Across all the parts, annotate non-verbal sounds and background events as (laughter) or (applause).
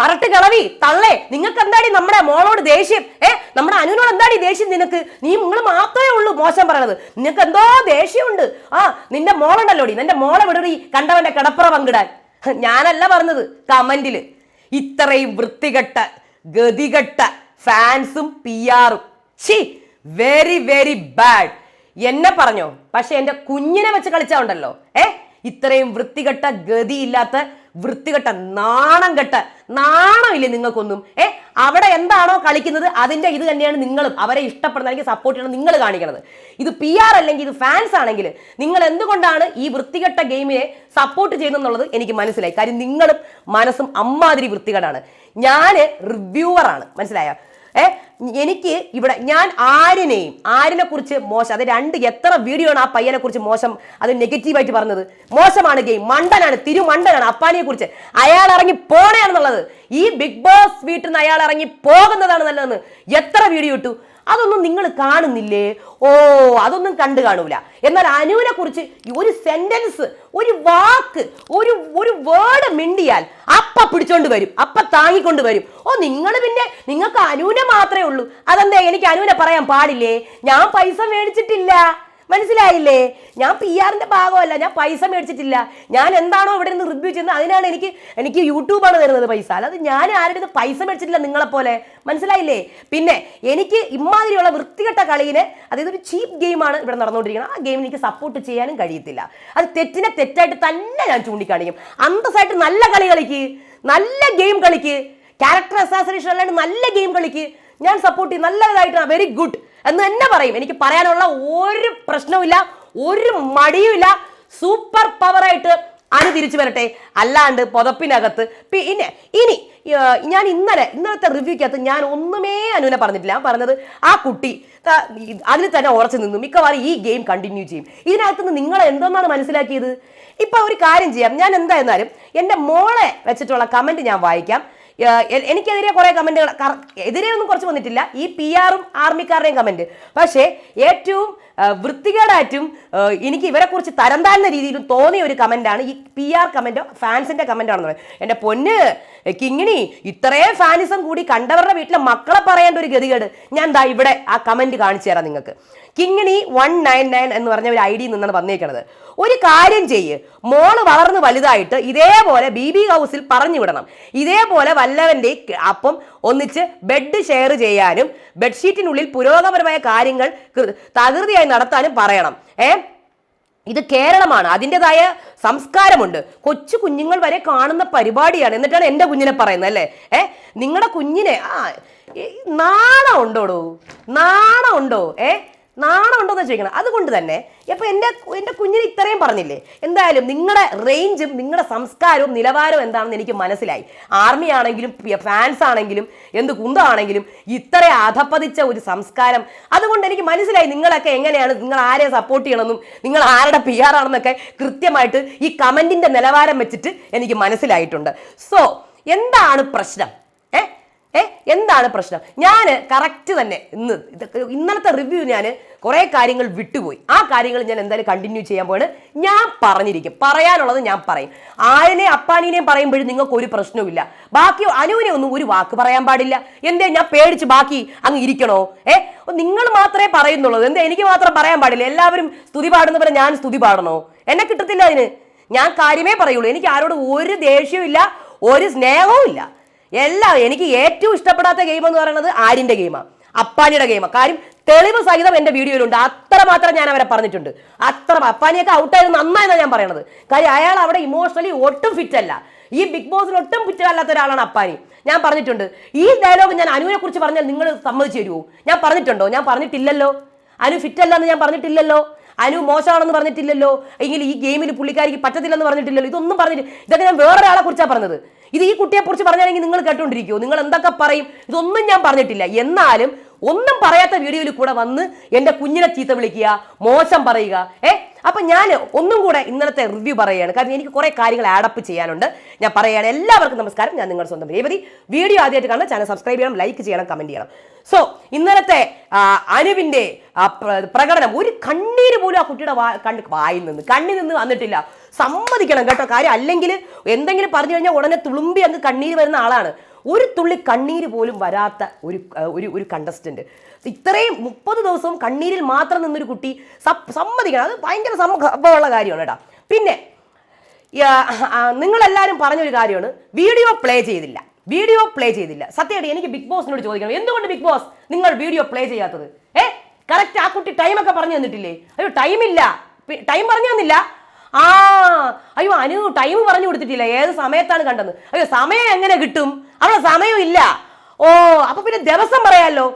പറട്ട് കളവി തള്ളേ. നിങ്ങൾക്ക് എന്താടി നമ്മുടെ മോളോട് ദേഷ്യം? ഏ നമ്മുടെ അനുവിനോട് എന്താടി ദേഷ്യം നിനക്ക്? നീ നിങ്ങൾ മാത്രമേ ഉള്ളൂ മോശം പറയണത്. നിനക്ക് എന്തോ ദേഷ്യമുണ്ട്. ആ നിന്റെ മോളുണ്ടല്ലോടി. നിന്റെ മോളെ വിടറി കണ്ടവന്റെ കിടപ്പുറ പങ്കിടാൻ. ഞാനല്ല പറഞ്ഞത് കമന്റിൽ ഇത്രയും വൃത്തികെട്ട ഗതികെട്ട ഫാൻസും പി ആറും. She very very bad. എന്നെ പറഞ്ഞോ? പക്ഷെ എന്റെ കുഞ്ഞിനെ വെച്ച് കളിച്ചാ ഉണ്ടല്ലോ. ഏ ഇത്രയും വൃത്തികെട്ട ഗതിയില്ലാത്ത വൃത്തികെട്ട നാണം കെട്ട നാണമില്ലേ നിങ്ങൾക്കൊന്നും? ഏ അവിടെ എന്താണോ കളിക്കുന്നത് അതിന്റെ ഇത് തന്നെയാണ് നിങ്ങളും. അവരെ ഇഷ്ടപ്പെടുന്ന അല്ലെങ്കിൽ സപ്പോർട്ട് ചെയ്യണം നിങ്ങൾ കാണിക്കുന്നത് ഇത് പി ആർ അല്ലെങ്കിൽ ഇത് ഫാൻസ് ആണെങ്കിൽ നിങ്ങൾ എന്തുകൊണ്ടാണ് ഈ വൃത്തികെട്ട ഗെയിമിനെ സപ്പോർട്ട് ചെയ്യുന്നത് എനിക്ക് മനസ്സിലായി. കാര്യം നിങ്ങളും മനസ്സും അമ്മാതിരി വൃത്തികേടാണ്. ഞാൻ റിവ്യൂവറാണ് മനസ്സിലായോ? ഏ എനിക്ക് ഇവിടെ ഞാൻ ആരിനെയും ആരിനെ കുറിച്ച് മോശം അത് രണ്ട് എത്ര വീഡിയോ ആണ് ആ പയ്യനെ കുറിച്ച് മോശം അത് നെഗറ്റീവായിട്ട് പറഞ്ഞത്. മോശമാണ് ഗെയിം മണ്ടനാണ് തിരുമണ്ടനാണ് അപ്പാനിയെ കുറിച്ച് അയാൾ ഇറങ്ങി പോണേണെന്നുള്ളത് ഈ ബിഗ് ബോസ് വീട്ടിൽ നിന്ന് അയാൾ ഇറങ്ങി പോകുന്നതാണ് നല്ലതെന്ന് എത്ര വീഡിയോ ഇട്ടു? അതൊന്നും നിങ്ങൾ കാണുന്നില്ലേ? ഓ അതൊന്നും കണ്ടു കാണൂല. എന്നാൽ അനുവിനെ കുറിച്ച് ഒരു സെന്റൻസ് ഒരു വാക്ക് ഒരു ഒരു വേർഡ് മിണ്ടിയാൽ അപ്പ പിടിച്ചോണ്ട് വരും അപ്പ താങ്ങിക്കൊണ്ട് വരും. ഓ നിങ്ങൾ പിന്നെ നിങ്ങൾക്ക് അനുവിനെ മാത്രമേ ഉള്ളൂ. അതെന്താ എനിക്ക് അനുവിനെ പറയാൻ പാടില്ലേ? ഞാൻ പൈസ മേടിച്ചിട്ടില്ല. മനസ്സിലായില്ലേ? ഞാൻ പി ആറിന്റെ ഭാഗമല്ല ഞാൻ പൈസ മേടിച്ചിട്ടില്ല. ഞാൻ എന്താണോ ഇവിടെ നിന്ന് റിവ്യൂ ചെയ്യുന്നത് അതിനാണ് എനിക്ക് എനിക്ക് യൂട്യൂബാണ് തരുന്നത് പൈസ. അല്ലാതെ ഞാൻ ആരുടെ നിന്ന് പൈസ മേടിച്ചിട്ടില്ല നിങ്ങളെപ്പോലെ മനസ്സിലായില്ലേ? പിന്നെ എനിക്ക് ഇമാതിരിയുള്ള വൃത്തികെട്ട കളിയിന് അതായത് ഒരു ചീപ്പ് ഗെയിമാണ് ഇവിടെ നടന്നുകൊണ്ടിരിക്കുന്നത്. ആ ഗെയിം എനിക്ക് സപ്പോർട്ട് ചെയ്യാനും കഴിയത്തില്ല. അത് തെറ്റിനെ തെറ്റായിട്ട് തന്നെ ഞാൻ ചൂണ്ടിക്കാണിക്കും. അന്തസ്സായിട്ട് നല്ല കളി കളിക്ക് നല്ല ഗെയിം കളിക്ക് ക്യാരക്ടർ അസാസിനേഷൻ അല്ലാണ്ട് നല്ല ഗെയിം കളിക്ക് ഞാൻ സപ്പോർട്ട് ചെയ്യും. നല്ലതായിട്ട് വെരി ഗുഡ് എന്ന് തന്നെ പറയും. എനിക്ക് പറയാനുള്ള ഒരു പ്രശ്നവുമില്ല ഒരു മടിയുമില്ല. സൂപ്പർ പവറായിട്ട് അനു തിരിച്ചു വരട്ടെ. അല്ലാണ്ട് പുതപ്പിനകത്ത്. പിന്നെ ഇനി ഞാൻ ഇന്നലെ ഇന്നലത്തെ റിവ്യൂക്കകത്ത് ഞാൻ ഒന്നുമേ അനുവിനെ പറഞ്ഞിട്ടില്ല. പറഞ്ഞത് ആ കുട്ടി അതിൽ തന്നെ ഉറച്ചു നിന്നു. മിക്കവാറും ഈ ഗെയിം കണ്ടിന്യൂ ചെയ്യും. ഇതിനകത്ത് നിന്ന് നിങ്ങൾ എന്തെന്നാണ് മനസ്സിലാക്കിയത്? ഇപ്പൊ ഒരു കാര്യം ചെയ്യാം. ഞാൻ എന്തായിരുന്നാലും എന്റെ മോളെ വെച്ചിട്ടുള്ള കമന്റ് ഞാൻ വായിക്കാം. എനിക്കെതിരെ കുറെ കമന്റുകൾ എതിരെ ഒന്നും കുറച്ച് വന്നിട്ടില്ല. ഈ പി ആറും ആർമിക്കാരുടെയും കമന്റ്. പക്ഷേ ഏറ്റവും വൃത്തികേടായിട്ടും എനിക്ക് ഇവരെ കുറിച്ച് തരം താഴ്ന്ന രീതിയിലും തോന്നിയ ഒരു കമന്റാണ് ഈ പി ആർ കമന്റോ ഫാൻസിന്റെ കമന്റ് ആണെന്ന് പറയുന്നത്. എന്റെ പൊന്ന് കിങ്ങിണി ഇത്രയും ഫാനിസം കൂടി കണ്ടവരുടെ വീട്ടിലെ മക്കളെ പറയേണ്ട ഒരു ഗതികേട് ഞാൻ ദാ ഇവിടെ ആ കമന്റ് കാണിച്ചു തരാം നിങ്ങൾക്ക്. കിങ്ങിണി വൺ നയൻ നയൻ എന്ന് പറഞ്ഞ ഒരു ഐ നിന്നാണ് വന്നേക്കണത്. ഒരു കാര്യം ചെയ്യ്. മോൾ വളർന്ന് വലുതായിട്ട് ഇതേപോലെ ബി ബി ഹൗസിൽ പറഞ്ഞു വിടണം. ഇതേപോലെ വല്ലവന്റെ അപ്പം ഒന്നിച്ച് ബെഡ് ഷെയർ ചെയ്യാനും ബെഡ്ഷീറ്റിനുള്ളിൽ പുരോഗമനമായ കാര്യങ്ങൾ തകൃതിയായി നടത്താനും പറയണം. ഏ? ഇത് കേരളമാണ്. അതിന്റെതായ സംസ്കാരമുണ്ട്. കൊച്ചു കുഞ്ഞുങ്ങൾ വരെ കാണുന്ന പരിപാടിയാണ്. എന്നിട്ടാണ് എന്റെ കുഞ്ഞിനെ പറയുന്നത് അല്ലേ? ഏ? നിങ്ങളുടെ കുഞ്ഞിനെ ആ നാണം ഉണ്ടോടോ നാണം ഉണ്ടോ ഏ? നാണം ഉണ്ടോ എന്ന് ചോദിക്കണം. അതുകൊണ്ട് തന്നെ ഇപ്പം എന്റെ എന്റെ കുഞ്ഞിന് ഇത്രയും പറഞ്ഞില്ലേ? എന്തായാലും നിങ്ങളുടെ റേഞ്ചും നിങ്ങളുടെ സംസ്കാരവും നിലവാരവും എന്താണെന്ന് എനിക്ക് മനസ്സിലായി. ആർമി ആണെങ്കിലും ഫാൻസ് ആണെങ്കിലും എന്ത് കുന്തമാണെങ്കിലും ഇത്ര അധപ്പതിച്ച ഒരു സംസ്കാരം. അതുകൊണ്ട് എനിക്ക് മനസ്സിലായി നിങ്ങളൊക്കെ എങ്ങനെയാണ് നിങ്ങൾ ആരെ സപ്പോർട്ട് ചെയ്യണമെന്നും നിങ്ങൾ ആരുടെ പി ആർ ആണെന്നൊക്കെ കൃത്യമായിട്ട് ഈ കമന്റിന്റെ നിലവാരം വെച്ചിട്ട് എനിക്ക് മനസ്സിലായിട്ടുണ്ട്. സോ എന്താണ് പ്രശ്നം? ഏ എന്താണ് പ്രശ്നം? ഞാൻ കറക്റ്റ് തന്നെ. ഇന്ന് ഇന്നലത്തെ റിവ്യൂ ഞാൻ കുറേ കാര്യങ്ങൾ വിട്ടുപോയി. ആ കാര്യങ്ങൾ ഞാൻ എന്തായാലും കണ്ടിന്യൂ ചെയ്യാൻ പോവാണ്. ഞാൻ പറഞ്ഞിരിക്കും. പറയാനുള്ളത് ഞാൻ പറയും. ആരിനെ അപ്പാനീനെയും പറയുമ്പോഴും നിങ്ങൾക്ക് ഒരു പ്രശ്നവുമില്ല. ബാക്കി അനുവിനെ ഒന്നും ഒരു വാക്ക് പറയാൻ പാടില്ല. എന്തേ ഞാൻ പേടിച്ച് ബാക്കി അങ്ങ് ഇരിക്കണോ? ഏ നിങ്ങൾ മാത്രമേ പറയുന്നുള്ളൂ. എന്താ എനിക്ക് മാത്രം പറയാൻ പാടില്ല. എല്ലാവരും സ്തുതി പാടുന്നവരെ ഞാൻ സ്തുതി പാടണോ? എന്നെ കിട്ടത്തില്ല അതിന്. ഞാൻ കാര്യമേ പറയുള്ളൂ. എനിക്ക് ആരോട് ഒരു ദേഷ്യവും ഒരു സ്നേഹവും ഇല്ല എല്ലാം എനിക്ക് ഏറ്റവും ഇഷ്ടപ്പെടാത്ത ഗെയിം എന്ന് പറയുന്നത് ആര്യന്റെ ഗെയിമാണ് അപ്പാനിയുടെ ഗെയിമാണ് കാര്യം തെളിവ് സഹിതം എന്റെ വീഡിയോയിലുണ്ട്. അത്ര മാത്രം ഞാൻ അവരെ പറഞ്ഞിട്ടുണ്ട്. അത്ര അപ്പാനിയൊക്കെ ഔട്ടായത് നന്നായെന്നാണ് ഞാൻ പറയണത്. കാര്യം അയാൾ അവിടെ ഇമോഷണലി ഒട്ടും ഫിറ്റ് അല്ല. ഈ ബിഗ് ബോസിൽ ഒട്ടും ഫിറ്റ് അല്ലാത്ത ഒരാളാണ് അപ്പാനി. ഞാൻ പറഞ്ഞിട്ടുണ്ട്. ഈ ഡയലോഗ് ഞാൻ അനുവിനെ കുറിച്ച് പറഞ്ഞാൽ നിങ്ങൾ സമ്മതിച്ചു തരുമോ ഞാൻ പറഞ്ഞിട്ടുണ്ടോ? ഞാൻ പറഞ്ഞിട്ടില്ലല്ലോ. അനു ഫിറ്റ് അല്ലെന്ന് ഞാൻ പറഞ്ഞിട്ടില്ലല്ലോ. അനു മോശമാണെന്ന് പറഞ്ഞിട്ടില്ലല്ലോ. എങ്കിൽ ഈ ഗെയിമിൽ പുള്ളിക്കാരിക്ക് പറ്റത്തില്ലെന്ന് പറഞ്ഞിട്ടില്ലല്ലോ. ഇതൊന്നും പറഞ്ഞിട്ട് ഇതൊക്കെ ഞാൻ വേറൊരാളെ കുറിച്ചാണ് പറഞ്ഞത്. ഇത് ഈ കുട്ടിയെ കുറിച്ച് പറഞ്ഞാണെങ്കിൽ നിങ്ങൾ കേട്ടോണ്ടിരിക്കുമോ നിങ്ങൾ എന്തൊക്കെ പറയും? ഇതൊന്നും ഞാൻ പറഞ്ഞിട്ടില്ല. എന്നാലും ഒന്നും പറയാത്ത വീഡിയോയിൽ കൂടെ വന്ന് എന്റെ കുഞ്ഞിനെ ചീത്ത വിളിക്കുക മോശം പറയുക ഏ? അപ്പൊ ഞാൻ ഒന്നും കൂടെ ഇന്നലത്തെ റിവ്യൂ പറയുകയാണ്. കാരണം എനിക്ക് കുറേ കാര്യങ്ങൾ ആഡപ്പ് ചെയ്യാനുണ്ട്. ഞാൻ പറയുകയാണ്. എല്ലാവർക്കും നമസ്കാരം. ഞാൻ നിങ്ങളുടെ സ്വന്തം രേവതി. വീഡിയോ ആദ്യമായിട്ട് കാണാൻ ചാനൽ സബ്സ്ക്രൈബ് ചെയ്യണം ലൈക്ക് ചെയ്യണം കമന്റ് ചെയ്യണം. സോ ഇന്നലത്തെ അനുവിന്റെ പ്രകടനം ഒരു കണ്ണീര് പോലും ആ കുട്ടിയുടെ വായിൽ നിന്ന് കണ്ണിൽ നിന്ന് വന്നിട്ടില്ല. സമ്മതിക്കണം കേട്ടോ കാര്യം. അല്ലെങ്കിൽ എന്തെങ്കിലും പറഞ്ഞു കഴിഞ്ഞാൽ ഉടനെ തുളുമ്പി അങ്ങ് കണ്ണീര് വരുന്ന ആളാണ്. ഒരു തുള്ളി കണ്ണീര് പോലും വരാത്ത ഒരു ഒരു ഒരു കണ്ടസ്റ്റന്റ് ഇത്രയും മുപ്പത് ദിവസവും കണ്ണീരിൽ മാത്രം നിന്നൊരു കുട്ടി സമ്മതിക്കണം. അത് ഭയങ്കര സംഭവമുള്ള കാര്യമാണ് കേട്ടോ. പിന്നെ നിങ്ങളെല്ലാവരും പറഞ്ഞൊരു കാര്യമാണ്. വീഡിയോ പ്ലേ ചെയ്തില്ല. വീഡിയോ പ്ലേ ചെയ്തില്ല. സത്യമായിട്ട് എനിക്ക് ബിഗ് ബോസിനോട് ചോദിക്കണം. എന്തുകൊണ്ട് ബിഗ് ബോസ് നിങ്ങൾ വീഡിയോ പ്ലേ ചെയ്യാത്തത്? ഏ? കറക്റ്റ് ആ കുട്ടി ടൈമൊക്കെ പറഞ്ഞു തന്നിട്ടില്ലേ? അയ്യോ ടൈമില്ല ടൈം പറഞ്ഞു തന്നില്ല. ആ അയ്യോ അനു ടൈം പറഞ്ഞു കൊടുത്തിട്ടില്ല. ഏത് സമയത്താണ് കണ്ടത്? അയ്യോ സമയം എങ്ങനെ കിട്ടും? അവിടെ സമയം ഇല്ല ഓ അപ്പൊ പിന്നെ ദിവസം പറയാലോ.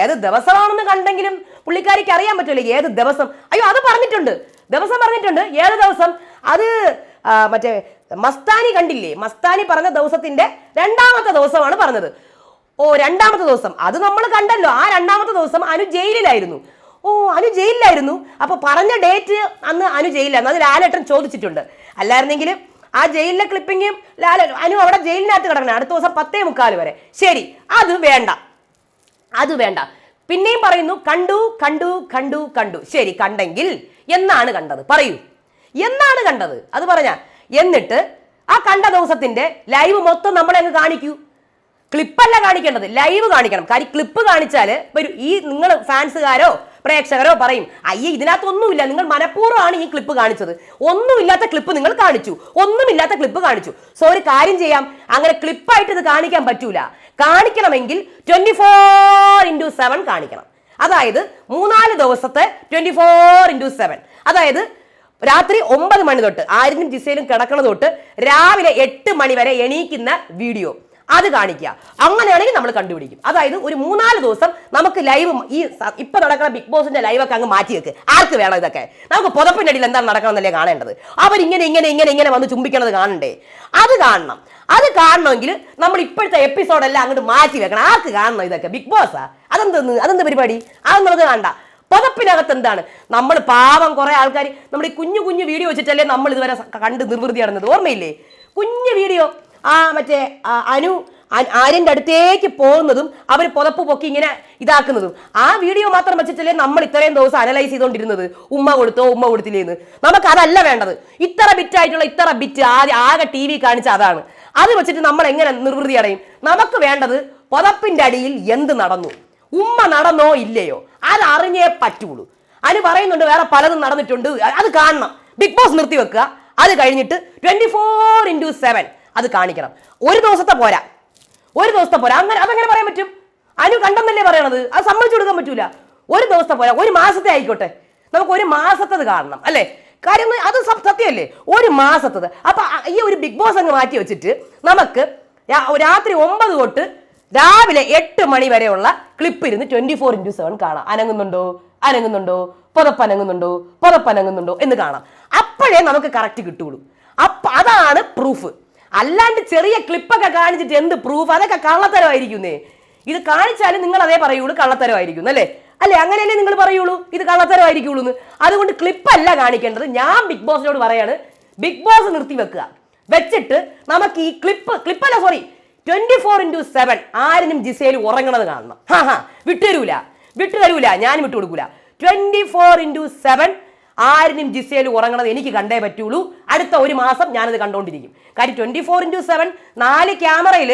ഏത് ദിവസമാണെന്ന് കണ്ടെങ്കിലും പുള്ളിക്കാരിക്ക് അറിയാൻ പറ്റുമല്ലോ ഏത് ദിവസം. അയ്യോ അത് പറഞ്ഞിട്ടുണ്ട്. ദിവസം പറഞ്ഞിട്ടുണ്ട്. ഏത് ദിവസം? അത് മറ്റേ മസ്താനി കണ്ടില്ലേ? മസ്താനി പറഞ്ഞ ദിവസത്തിന്റെ രണ്ടാമത്തെ ദിവസമാണ് പറഞ്ഞത്. ഓ രണ്ടാമത്തെ ദിവസം. അത് നമ്മൾ കണ്ടല്ലോ. ആ രണ്ടാമത്തെ ദിവസം അനു ജയിലിലായിരുന്നു. ഓ അനു ജയിലിലായിരുന്നു. അപ്പൊ പറഞ്ഞ ഡേറ്റ് അന്ന് അനു ജയിലിലായിരുന്നു. അത് ലാലേട്ടൻ ചോദിച്ചിട്ടുണ്ട്. അല്ലായിരുന്നെങ്കിൽ ആ ജയിലിലെ ക്ലിപ്പിങ്ങും ലാല അനു അവിടെ ജയിലിനകത്ത് കിടക്കണം അടുത്ത ദിവസം പത്തേ മുക്കാൽ വരെ. ശരി അത് വേണ്ട. അത് വേണ്ട. പിന്നെയും പറയുന്നു കണ്ടു കണ്ടു കണ്ടു കണ്ടു. ശരി കണ്ടെങ്കിൽ എന്നാണ് കണ്ടത്? പറയൂ. എന്നാണ് കണ്ടത്? അത് പറഞ്ഞ എന്നിട്ട് ആ കണ്ട ദിവസത്തിന്റെ ലൈവ് മൊത്തം നമ്മളെ അങ്ങ് കാണിക്കൂ. ക്ലിപ്പല്ല കാണിക്കേണ്ടത്. ലൈവ് കാണിക്കണം. കാര്യം ക്ലിപ്പ് കാണിച്ചാൽ ഈ നിങ്ങൾ ഫാൻസുകാരോ പ്രേക്ഷകരോ പറയും അയ്യേ ഇതിനകത്തൊന്നുമില്ല. നിങ്ങൾ മനഃപൂർവമാണ് ഈ ക്ലിപ്പ് കാണിച്ചത്. ഒന്നുമില്ലാത്ത ക്ലിപ്പ് നിങ്ങൾ കാണിച്ചു. ഒന്നുമില്ലാത്ത ക്ലിപ്പ് കാണിച്ചു. സോ ഒരു കാര്യം ചെയ്യാം. അങ്ങനെ ക്ലിപ്പായിട്ട് ഇത് കാണിക്കാൻ പറ്റൂല. കാണിക്കണമെങ്കിൽ ട്വന്റി ഫോർ ഇന്റു സെവൻ കാണിക്കണം. അതായത് മൂന്നാൽ ദിവസത്തെ ട്വന്റി ഫോർ ഇന്റു സെവൻ അതായത് രാത്രി ഒമ്പത് മണി തൊട്ട് ആരിനും ജിസയിലും കിടക്കണ തൊട്ട് രാവിലെ എട്ട് മണി വരെ എണീക്കുന്ന വീഡിയോ. അത് കാണിക്കുക. അങ്ങനെയാണെങ്കിൽ നമ്മൾ കണ്ടുപിടിക്കും. അതായത് ഒരു മൂന്നാൽ ദിവസം നമുക്ക് ലൈവ് ഈ ഇപ്പൊ നടക്കുന്ന ബിഗ് ബോസിന്റെ ലൈവ് ഒക്കെ അങ്ങ് മാറ്റി വെക്ക്. ആർക്ക് വേണം ഇതൊക്കെ? നമുക്ക് പുതപ്പിന്റെ അടിയിൽ എന്താണ് നടക്കണമെന്നല്ലേ കാണേണ്ടത്? അവർ ഇങ്ങനെ ഇങ്ങനെ ഇങ്ങനെ ഇങ്ങനെ വന്ന് ചുംബിക്കണത് കാണണ്ടേ? അത് കാണണം. അത് കാണണമെങ്കിൽ നമ്മൾ ഇപ്പോഴത്തെ എപ്പിസോഡെല്ലാം അങ്ങോട്ട് മാറ്റി വെക്കണം. ആർക്ക് കാണണം ഇതൊക്കെ? ബിഗ് ബോസാ അതെന്ത് അതെന്ത് പരിപാടി? അത് നമുക്ക് പുതപ്പിനകത്ത് എന്താണ്? നമ്മൾ പാവം കുറേ ആൾക്കാർ നമ്മൾ ഈ കുഞ്ഞു കുഞ്ഞു വീഡിയോ വെച്ചിട്ടല്ലേ നമ്മൾ ഇതുവരെ കണ്ട് നിർവൃതി നടന്നത് ഓർമ്മയില്ലേ? കുഞ്ഞു വീഡിയോ ആ മറ്റേ അനു ആര്യന്റെ അടുത്തേക്ക് പോകുന്നതും അവർ പുതപ്പ് പൊക്കി ഇങ്ങനെ ഇതാക്കുന്നതും. ആ വീഡിയോ മാത്രം വെച്ചിട്ടല്ലേ നമ്മൾ ഇത്രയും ദിവസം അനലൈസ് ചെയ്തുകൊണ്ടിരുന്നത് ഉമ്മ കൊടുത്തോ ഉമ്മ കൊടുത്തില്ലേന്ന്. നമുക്ക് അതല്ല വേണ്ടത്. ഇത്ര ബിറ്റ് ആയിട്ടുള്ള ഇത്ര ബിറ്റ് ആദ്യം ആകെ ടി വി കാണിച്ച അതാണ്. അത് വെച്ചിട്ട് നമ്മൾ എങ്ങനെ നിർവൃതി അടയും? നമുക്ക് വേണ്ടത് പുതപ്പിന്റെ അടിയിൽ എന്ത് നടന്നു? ഉമ്മ നടന്നോ ഇല്ലയോ? അത് അറിഞ്ഞേ പറ്റുള്ളൂ. അതിന് പറയുന്നുണ്ട് വേറെ പലതും നടന്നിട്ടുണ്ട്. അത് കാണണം. ബിഗ് ബോസ് നിർത്തി വെക്കുക. അത് കഴിഞ്ഞിട്ട് ട്വന്റി ഫോർ ഇന്റു സെവൻ അത് കാണിക്കണം. ഒരു ദിവസത്തെ പോരാ. ഒരു ദിവസത്തെ പോരാ. അങ്ങനെ അതങ്ങനെ പറയാൻ പറ്റും? അനു കണ്ടെന്നല്ലേ പറയണത്? അത് സമ്മതിച്ചു കൊടുക്കാൻ പറ്റൂല. ഒരു ദിവസത്തെ പോരാ. ഒരു മാസത്തെ ആയിക്കോട്ടെ. നമുക്ക് ഒരു മാസത്തത് കാണണം അല്ലേ? കാര്യം അത് സത്യമല്ലേ? ഒരു മാസത്തത്. അപ്പൊ ഈ ഒരു ബിഗ് ബോസ് അങ്ങ് മാറ്റി വെച്ചിട്ട് നമുക്ക് രാത്രി ഒമ്പത് തൊട്ട് രാവിലെ എട്ട് മണി വരെയുള്ള ക്ലിപ്പ് ഇരുന്ന് ട്വന്റി ഫോർ ഇന്റു സെവൻ കാണാം. അനങ്ങുന്നുണ്ടോ? അനങ്ങുന്നുണ്ടോ? പുതപ്പനങ്ങുന്നുണ്ടോ? പുതപ്പനങ്ങുന്നുണ്ടോ? എന്ന് കാണാം. അപ്പോഴേ നമുക്ക് കറക്റ്റ് കിട്ടുള്ളൂ അപ്പൊ അതാണ് പ്രൂഫ് അല്ലാണ്ട് ചെറിയ ക്ലിപ്പൊക്കെ കാണിച്ചിട്ട് എന്ത് പ്രൂഫ് അതൊക്കെ കള്ളത്തരമായിരിക്കുന്നേ. ഇത് കാണിച്ചാലും നിങ്ങൾ അതേ പറയുള്ളൂ കള്ളത്തരമായിരിക്കും അല്ലേ? അല്ലെ? അങ്ങനെയല്ലേ നിങ്ങൾ പറയുള്ളൂ? ഇത് കള്ളത്തരമായിരിക്കുള്ളൂ എന്ന് അതുകൊണ്ട് ക്ലിപ്പല്ല കാണിക്കേണ്ടത്. ഞാൻ ബിഗ് ബോസിനോട് പറയാണ് ബിഗ് ബോസ് നിർത്തി വെക്കുക. വെച്ചിട്ട് നമുക്ക് ഈ clip ക്ലിപ്പല്ല sorry twenty four into seven ആരിനും ജിസയിൽ ഉറങ്ങണത് കാണണം. ഹാ ഹാ. വിട്ടുതരൂല. വിട്ടുതരൂല. ഞാൻ വിട്ടുകൊടുക്കൂല. ട്വന്റി ഫോർ ഇന്റു സെവൻ ആരിനും ജിസയിൽ ഉറങ്ങണത് എനിക്ക് കണ്ടേ പറ്റുള്ളൂ. അടുത്ത ഒരു മാസം ഞാനത് കണ്ടുകൊണ്ടിരിക്കും കാര്യം ട്വന്റി ഫോർ ഇന്റു സെവൻ നാല് ക്യാമറയിൽ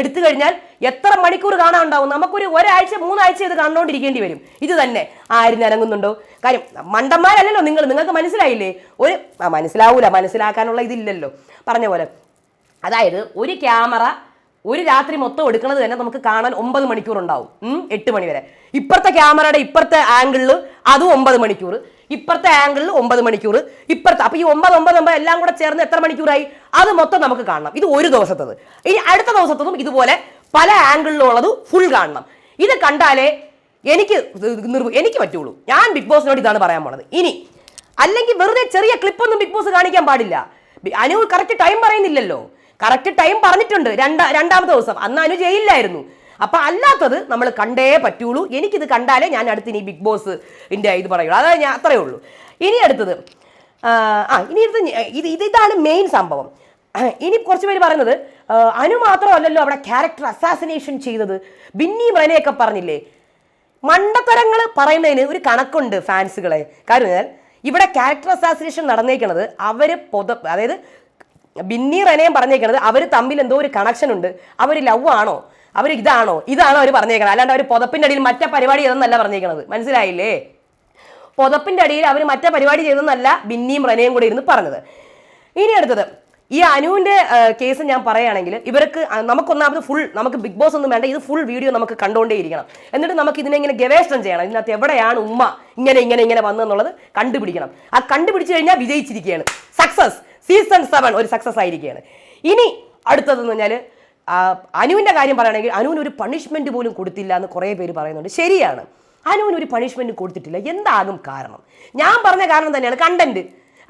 എടുത്തു കഴിഞ്ഞാൽ എത്ര മണിക്കൂർ കാണാനുണ്ടാവും? നമുക്കൊരു ഒരാഴ്ച മൂന്നാഴ്ച ഇത് കണ്ടുകൊണ്ടിരിക്കേണ്ടി വരും. ഇത് തന്നെ. ആരും അനങ്ങുന്നുണ്ടോ? കാര്യം മണ്ടന്മാരല്ലല്ലോ നിങ്ങൾ. നിങ്ങൾക്ക് മനസ്സിലായില്ലേ? ഒരു മനസ്സിലാവൂല. മനസ്സിലാക്കാനുള്ള ഇതില്ലല്ലോ. പറഞ്ഞ പോലെ. അതായത് ഒരു ക്യാമറ ഒരു രാത്രി മൊത്തം എടുക്കുന്നത് തന്നെ നമുക്ക് കാണാൻ ഒമ്പത് മണിക്കൂർ ഉണ്ടാവും. എട്ട് മണി വരെ. ഇപ്പുറത്തെ ക്യാമറയുടെ ഇപ്പുറത്തെ ആംഗിളിൽ അതും ഒമ്പത് മണിക്കൂർ. ഇപ്പുറത്തെ ആംഗിളിൽ ഒമ്പത് മണിക്കൂർ. ഇപ്പുറത്തെ അപ്പൊ ഈ ഒമ്പത് ഒമ്പത് ഒമ്പത് എല്ലാം കൂടെ ചേർന്ന് എത്ര മണിക്കൂറായി? അത് മൊത്തം നമുക്ക് കാണണം. ഇത് ഒരു ദിവസത്തത്. ഇനി അടുത്ത ദിവസത്തതും ഇതുപോലെ പല ആംഗിളിലുള്ളത് ഫുൾ കാണണം. ഇത് കണ്ടാലേ എനിക്ക് എനിക്ക് പറ്റുള്ളൂ. ഞാൻ ബിഗ് ബോസിനോട് ഇതാണ് പറയാൻ പോണത്. ഇനി അല്ലെങ്കിൽ വെറുതെ ചെറിയ ക്ലിപ്പൊന്നും ബിഗ് ബോസ് കാണിക്കാൻ പാടില്ല. അനു കറക്റ്റ് ടൈം പറയുന്നില്ലല്ലോ. കറക്റ്റ് ടൈം പറഞ്ഞിട്ടുണ്ട്. രണ്ടാ രണ്ടാമത്തെ ദിവസം. അന്ന് അനു ജയിലിലായിരുന്നു അപ്പൊ അല്ലാത്തത് നമ്മൾ കണ്ടേ പറ്റുള്ളൂ. എനിക്കിത് കണ്ടാലേ ഞാൻ അടുത്ത് ഇനി ബിഗ് ബോസ് ഇന്റെ ഇത് പറയുള്ളൂ. അതായത് ഞാൻ അത്രയേ ഉള്ളൂ. ഇനി അടുത്തത് ആ ഇനി അടുത്ത് ഇത് ഇത് ഇതാണ് മെയിൻ സംഭവം. ഇനി കുറച്ച് പേര് പറയുന്നത് അനു മാത്രമല്ലല്ലോ അവിടെ ക്യാരക്ടർ അസാസിനേഷൻ ചെയ്തത്. ബിന്നി മനയൊക്കെ പറഞ്ഞില്ലേ? മണ്ടത്തരങ്ങൾ പറയുന്നതിന് ഒരു കണക്കുണ്ട് ഫാൻസുകളെ കാരണം ഇവിടെ ക്യാരക്ടർ അസാസിനേഷൻ നടന്നേക്കുന്നത് അവർ പൊത അതായത് ബിന്നി റെനയും പറഞ്ഞേക്കണത് അവർ തമ്മിൽ എന്തോ ഒരു കണക്ഷൻ ഉണ്ട്. അവർ ലവ് ആണോ? അവർ ഇതാണോ? ഇതാണോ അവർ പറഞ്ഞേക്കണത്. അല്ലാണ്ട് അവർ പുതപ്പിന്റെ അടിയിൽ മറ്റേ പരിപാടി ചെയ്തെന്നല്ല പറഞ്ഞേക്കണത്. മനസ്സിലായില്ലേ? പുതപ്പിന്റെ അടിയിൽ അവർ മറ്റേ പരിപാടി ചെയ്തെന്നല്ല ബിന്നിയും റെനയും കൂടി ഇരുന്ന് പറഞ്ഞത്. ഇനി അടുത്തത്. ഈ അനുവിന്റെ കേസ് ഞാൻ പറയുകയാണെങ്കിൽ ഇവർക്ക് നമുക്ക് നമുക്കൊന്നാമത് ഫുൾ നമുക്ക് ബിഗ് ബോസ് ഒന്നും വേണ്ട ഇത് ഫുൾ വീഡിയോ നമുക്ക് കണ്ടുകൊണ്ടേയിരിക്കണം. എന്നിട്ട് നമുക്ക് ഇതിനെ ഇങ്ങനെ ഗവേഷണം ചെയ്യണം. ഇതിനകത്ത് എവിടെയാണ് ഉമ്മ ഇങ്ങനെ ഇങ്ങനെ ഇങ്ങനെ വന്നെന്നുള്ളത് കണ്ടുപിടിക്കണം. ആ കണ്ടുപിടിച്ചു കഴിഞ്ഞാൽ വിജയിച്ചിരിക്കുകയാണ്. സക്സസ് സീസൺ സെവൻ ഒരു സക്സസ് ആയിരിക്കുകയാണ്. ഇനി അടുത്തതെന്ന് പറഞ്ഞാൽ അനുവിന്റെ കാര്യം പറയുകയാണെങ്കിൽ അനുവിന് ഒരു പണിഷ്മെന്റ് പോലും കൊടുത്തില്ല എന്ന് കുറേ പേര് പറയുന്നുണ്ട്. ശരിയാണ്. അനുവിന് ഒരു പണിഷ്മെന്റ് കൊടുത്തിട്ടില്ല. എന്താകും കാരണം? ഞാൻ പറഞ്ഞ കാരണം തന്നെയാണ് കണ്ടന്റ്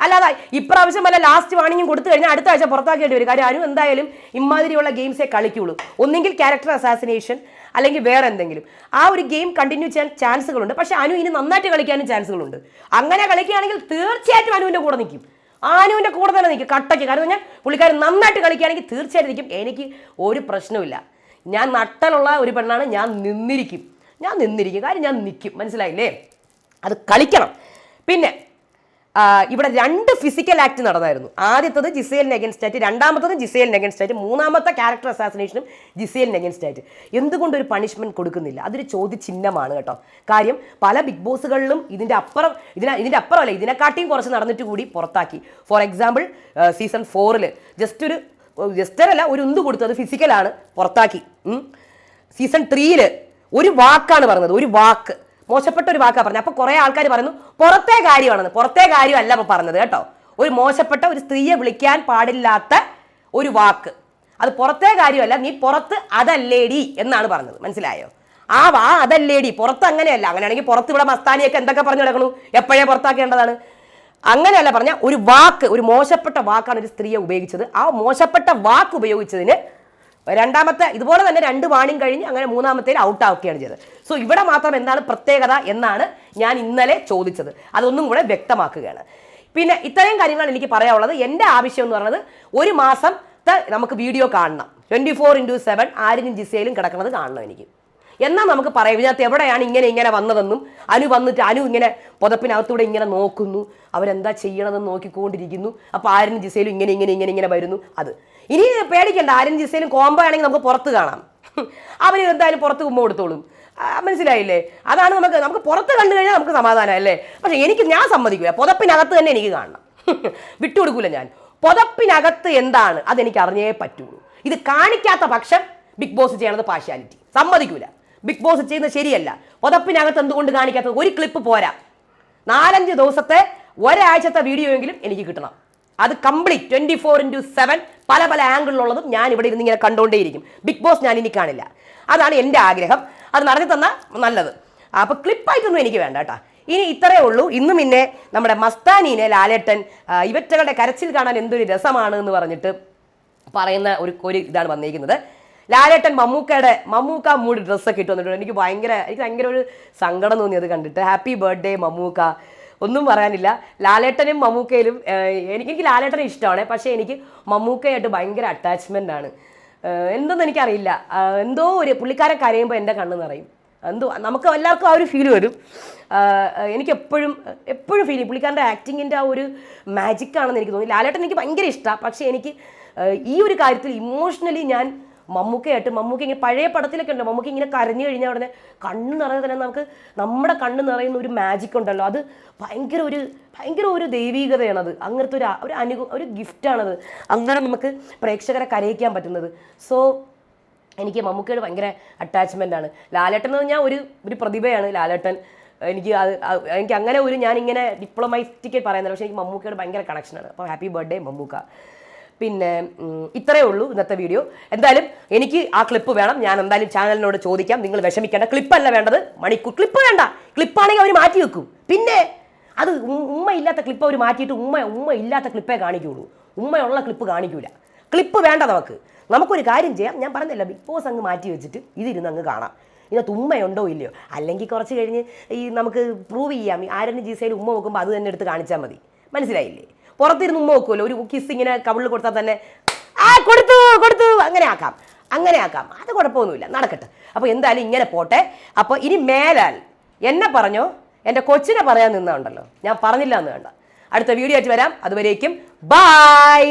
അല്ലാതെ ഇപ്രാവശ്യം വല്ല ലാസ്റ്റ് വാണിംഗും കൊടുത്തു കഴിഞ്ഞാൽ അടുത്ത ആഴ്ച പുറത്താക്കേണ്ടി വരും. കാര്യം അനു എന്തായാലും ഇമാതിരിയുള്ള ഗെയിംസേ കളിക്കുള്ളൂ. ഒന്നെങ്കിൽ ക്യാരക്ടർ അസാസിനേഷൻ അല്ലെങ്കിൽ വേറെ എന്തെങ്കിലും. ആ ഒരു ഗെയിം കണ്ടിന്യൂ ചെയ്യാൻ ചാൻസുകളുണ്ട്. പക്ഷെ അനു ഇനി നന്നായിട്ട് കളിക്കാനും ചാൻസുകളുണ്ട്. അങ്ങനെ കളിക്കുകയാണെങ്കിൽ തീർച്ചയായിട്ടും അനുവിന്റെ കൂടെ നിൽക്കും ആനുവിന്റെ കൂടെ തന്നെ നിൽക്കും കട്ടയ്ക്ക്. കാരണം ഞാൻ പുള്ളിക്കാരൻ നന്നായിട്ട് കളിക്കുകയാണെങ്കിൽ തീർച്ചയായിട്ടും നിൽക്കും എനിക്ക് ഒരു പ്രശ്നമില്ല ഞാൻ നട്ടലുള്ള ഒരു പെണ്ണാണ്. ഞാൻ നിന്നിരിക്കും. ഞാൻ നിന്നിരിക്കും. കാര്യം ഞാൻ നിൽക്കും മനസ്സിലായില്ലേ? അത് കളിക്കണം. പിന്നെ ഇവിടെ രണ്ട് ഫിസിക്കൽ ആക്ട് നടന്നായിരുന്നു. ആദ്യത്തത് ജിസേലിന് അഗൻസ്റ്റ് ആയിട്ട് രണ്ടാമത്തത് ജിസേലിന് അഗൻസ്റ്റ് ആയിട്ട് മൂന്നാമത്തെ ക്യാരക്ടർ അസാസിനേഷനും ജിസേലിന് അഗൻസ്റ്റ് ആയിട്ട്. എന്തുകൊണ്ട് ഒരു പണിഷ്മെന്റ് കൊടുക്കുന്നില്ല? അതൊരു ചോദ്യചിഹ്നമാണ് കേട്ടോ. കാര്യം പല ബിഗ് ബോസുകളിലും ഇതിന്റെ അപ്പുറം ഇതിന ഇതിന്റെ അപ്പുറമല്ല ഇതിനെക്കാട്ടിയും കുറച്ച് നടന്നിട്ട് കൂടി പുറത്താക്കി. ഫോർ എക്സാമ്പിൾ സീസൺ ഫോറിൽ ജസ്റ്റ് ഒരു ജസ്റ്റർ അല്ല ഒരു ഉന്ത് കൊടുത്തത് ഫിസിക്കലാണ് പുറത്താക്കി. സീസൺ ത്രീയിൽ ഒരു വാക്കാണ് പറഞ്ഞത് ഒരു വാക്ക്. മോശപ്പെട്ട ഒരു വാക്കാണ് പറഞ്ഞത്. അപ്പൊ കുറെ ആൾക്കാർ പറയുന്നു പുറത്തെ കാര്യമാണെന്ന്. പുറത്തെ കാര്യമല്ല അപ്പൊ പറഞ്ഞത് കേട്ടോ. ഒരു മോശപ്പെട്ട ഒരു സ്ത്രീയെ വിളിക്കാൻ പാടില്ലാത്ത ഒരു വാക്ക്. അത് പുറത്തെ കാര്യമല്ല നീ പുറത്ത് അതല്ലേടി എന്നാണ് പറഞ്ഞത്. മനസ്സിലായോ? ആ വാ അതല്ലേടി പുറത്ത് അങ്ങനെയല്ല. അങ്ങനെയാണെങ്കിൽ പുറത്ത് ഇവിടെ മസ്താനിയൊക്കെ എന്തൊക്കെ പറഞ്ഞു കിടക്കണു എപ്പോഴേ പുറത്താക്കേണ്ടതാണ്? അങ്ങനെയല്ല പറഞ്ഞ ഒരു വാക്ക് ഒരു മോശപ്പെട്ട വാക്കാണ് ഒരു സ്ത്രീയെ ഉപയോഗിച്ചത്. ആ മോശപ്പെട്ട വാക്ക് ഉപയോഗിച്ചതിന് രണ്ടാമത്തെ ഇതുപോലെ തന്നെ രണ്ട് വാണിംഗ് കഴിഞ്ഞ് അങ്ങനെ മൂന്നാമത്തേൽ ഔട്ട് ആവുകയാണ് ചെയ്തത്. സോ ഇവിടെ മാത്രം എന്താണ് പ്രത്യേകത എന്നാണ് ഞാൻ ഇന്നലെ ചോദിച്ചത്. അതൊന്നും കൂടെ വ്യക്തമാക്കുകയാണ്. പിന്നെ ഇത്രയും കാര്യങ്ങളാണ് എനിക്ക് പറയാനുള്ളത്. എന്റെ ആവശ്യം എന്ന് പറയുന്നത് ഒരു മാസത്തെ നമുക്ക് വീഡിയോ കാണണം. ട്വന്റി ഫോർ ഇന്റു സെവൻ ആരിനും ജിസയിലും കിടക്കുന്നത് കാണണം എനിക്ക്. എന്നാൽ നമുക്ക് പറയാം. ഇതിനകത്ത് എവിടെയാണ് ഇങ്ങനെ ഇങ്ങനെ വന്നതെന്നും അനു വന്നിട്ട് അനു ഇങ്ങനെ പുതപ്പിനകത്തൂടെ ഇങ്ങനെ നോക്കുന്നു. അവരെന്താ ചെയ്യണമെന്ന് നോക്കിക്കൊണ്ടിരിക്കുന്നു. അപ്പോൾ ആരിനും ജിസയിലും ഇങ്ങനെ ഇങ്ങനെ ഇങ്ങനെ ഇങ്ങനെ വരുന്നു. അത്. ഇനി പേടിക്കണ്ട. ആരും ജിസയിലും കോംബോ ആണെങ്കിൽ നമുക്ക് പുറത്ത് കാണാം. അവർ എന്തായാലും പുറത്ത് കുമ്പ കൊടുത്തോളും. മനസ്സിലായില്ലേ? അതാണ് നമുക്ക് നമുക്ക് പുറത്ത് കണ്ടു കഴിഞ്ഞാൽ നമുക്ക് സമാധാനം അല്ലേ പക്ഷെ എനിക്ക് ഞാൻ സമ്മതിക്കില്ല പുതപ്പിനകത്ത് തന്നെ എനിക്ക് കാണണം. (laughs) വിട്ടുകൊടുക്കൂല ഞാൻ. പുതപ്പിനകത്ത് എന്താണ്? അതെനിക്ക് അറിഞ്ഞേ പറ്റുള്ളൂ. ഇത് കാണിക്കാത്ത പക്ഷം ബിഗ് ബോസ് ചെയ്യണത് പാഷ്യാലിറ്റി സമ്മതിക്കൂല. ബിഗ് ബോസ് ചെയ്യുന്നത് ശരിയല്ല. പുതപ്പിനകത്ത് എന്തുകൊണ്ട് കാണിക്കാത്തത്? ഒരു ക്ലിപ്പ് പോരാ. നാലഞ്ച് ദിവസത്തെ ഒരാഴ്ചത്തെ വീഡിയോ എങ്കിലും എനിക്ക് കിട്ടണം. അത് complete twenty four into seven പല പല ആംഗിളിലുള്ളതും ഞാൻ ഇവിടെ ഇരുന്ന് ഇങ്ങനെ കണ്ടുകൊണ്ടേയിരിക്കും ബിഗ് ബോസ് ഞാൻ ഇനി കാണില്ല. അതാണ് എന്റെ ആഗ്രഹം. അത് നടത്തി തന്നാൽ നല്ലത്. അപ്പോൾ ക്ലിപ്പായിട്ടൊന്നും എനിക്ക് വേണ്ട കേട്ടോ. ഇനി ഇത്രയേ ഉള്ളൂ. ഇന്ന് പിന്നെ നമ്മുടെ മസ്താനീനെ ലാലേട്ടൻ ഇവറ്റകളുടെ കരച്ചിൽ കാണാൻ എന്തൊരു രസമാണ് എന്ന് പറഞ്ഞിട്ട് പറയുന്ന ഒരു ഒരു ഇതാണ് വന്നിരിക്കുന്നത് ലാലേട്ടൻ മമ്മൂക്കയുടെ മമ്മൂക്ക മൂഡ് ഡ്രസ്സൊക്കെ ഇട്ട് വന്നിട്ടുണ്ട്. എനിക്ക് ഭയങ്കര എനിക്ക് ഭയങ്കര ഒരു സങ്കടം തോന്നി അത് കണ്ടിട്ട്. Happy birthday Mammookka. ഒന്നും പറയാനില്ല. ലാലേട്ടനും മമ്മൂക്കയിലും എനിക്ക് എനിക്ക് ലാലേട്ടനെ ഇഷ്ടമാണ്. പക്ഷേ എനിക്ക് മമ്മൂക്കയായിട്ട് ഭയങ്കര അറ്റാച്ച്മെന്റ് ആണ്. എന്തെന്ന് എനിക്കറിയില്ല. എന്തോ ഒരു പുള്ളിക്കാരെ കരയുമ്പോൾ എന്റെ കണ്ണ് നിറയും. എന്തോ നമുക്ക് എല്ലാവർക്കും ആ ഒരു ഫീൽ വരും. എനിക്ക് എപ്പോഴും എപ്പോഴും ഫീൽ പുള്ളിക്കാരന്റെ ആക്ടിങ്ങിന്റെ ആ ഒരു മാജിക്കാണെന്ന് എനിക്ക് തോന്നി. ലാലേട്ടൻ എനിക്ക് ഭയങ്കര ഇഷ്ടമാണ് പക്ഷേ എനിക്ക് ഈ ഒരു കാര്യത്തിൽ ഇമോഷണലി ഞാൻ മമ്മൂക്കയായിട്ട് മമ്മൂക്ക ഇങ്ങനെ പഴയ പടത്തിലൊക്കെ ഉണ്ടോ മമ്മൂക്ക ഇങ്ങനെ കരഞ്ഞു കഴിഞ്ഞാൽ ഉടനെ കണ്ണ് നിറയെ തന്നെ നമുക്ക് നമ്മുടെ കണ്ണ് നിറയുന്ന ഒരു മാജിക് ഉണ്ടല്ലോ. അത് ഭയങ്കര ഒരു ഭയങ്കര ഒരു ദൈവീകതയാണത് അങ്ങനത്തെ ഒരു ഒരു അനു ഒരു ഗിഫ്റ്റാണത് അങ്ങനെ നമുക്ക് പ്രേക്ഷകരെ കരയിക്കാൻ പറ്റുന്നത്. സോ എനിക്ക് മമ്മൂക്കയോട് ഭയങ്കര അറ്റാച്ച്മെന്റ് ആണ്. ലാലേട്ടൻ എന്ന് പറഞ്ഞാൽ ഒരു ഒരു പ്രതിഭയാണ് ലാലേട്ടൻ. എനിക്ക് അത് എനിക്ക് അങ്ങനെ ഒരു ഞാനിങ്ങനെ ഡിപ്ലോമാറ്റിക്കൽ പറയുന്നില്ല പക്ഷേ എനിക്ക് മമ്മൂക്കയോട് ഭയങ്കര കണക്ഷനാണ് അപ്പോൾ ഹാപ്പി ബർത്ത്ഡേ മമ്മൂക്ക. പിന്നെ ഇത്രയേ ഉള്ളൂ ഇന്നത്തെ വീഡിയോ എന്തായാലും എനിക്ക് ആ ക്ലിപ്പ് വേണം. ഞാൻ എന്തായാലും ചാനലിനോട് ചോദിക്കാം. നിങ്ങൾ വിഷമിക്കേണ്ട. ക്ലിപ്പല്ല വേണ്ടത്. മണിക്കൂർ ക്ലിപ്പ് വേണ്ട. ക്ലിപ്പാണെങ്കിൽ അവർ മാറ്റി വെക്കും. പിന്നെ അത് ഉമ്മ ഇല്ലാത്ത ക്ലിപ്പ് അവർ മാറ്റിയിട്ട് ഉമ്മ ഉമ്മ ഇല്ലാത്ത ക്ലിപ്പേ കാണിക്കുള്ളൂ. ഉമ്മയുള്ള ക്ലിപ്പ് കാണിക്കൂല. ക്ലിപ്പ് വേണ്ട നമുക്ക് നമുക്കൊരു കാര്യം ചെയ്യാം. ഞാൻ പറഞ്ഞില്ല ബിഗ് ബോസ് അങ്ങ് മാറ്റി വെച്ചിട്ട് ഇതിരുന്ന് അങ്ങ് കാണാം. ഇതിനകത്ത് ഉമ്മയുണ്ടോ ഇല്ലയോ? അല്ലെങ്കിൽ കുറച്ച് കഴിഞ്ഞ് ഈ നമുക്ക് പ്രൂവ് ചെയ്യാം. ആരന് ജീസയിൽ ഉമ്മ വെക്കുമ്പോൾ അത് തന്നെ എടുത്ത് കാണിച്ചാൽ മതി. മനസ്സിലായില്ലേ? പുറത്തിരുന്ന് ഉമ്മ വെക്കുമല്ലോ. ഒരു കിസ് ഇങ്ങനെ കവിളിൽ കൊടുത്താൽ തന്നെ ആ കൊടുത്തു കൊടുത്തു. അങ്ങനെ ആക്കാം. അങ്ങനെ ആക്കാം. അത് കുഴപ്പമൊന്നുമില്ല. നടക്കട്ടെ. അപ്പോൾ എന്തായാലും ഇങ്ങനെ പോട്ടെ. അപ്പോൾ ഇനി മേലാൽ എന്നെ പറഞ്ഞോ? എന്റെ കൊച്ചിനെ പറയാൻ നിന്നുണ്ടല്ലോ ഞാൻ പറഞ്ഞില്ല എന്ന് വേണ്ട. അടുത്ത വീഡിയോ ആയിട്ട് വരാം. അതുവരേക്കും ബായ്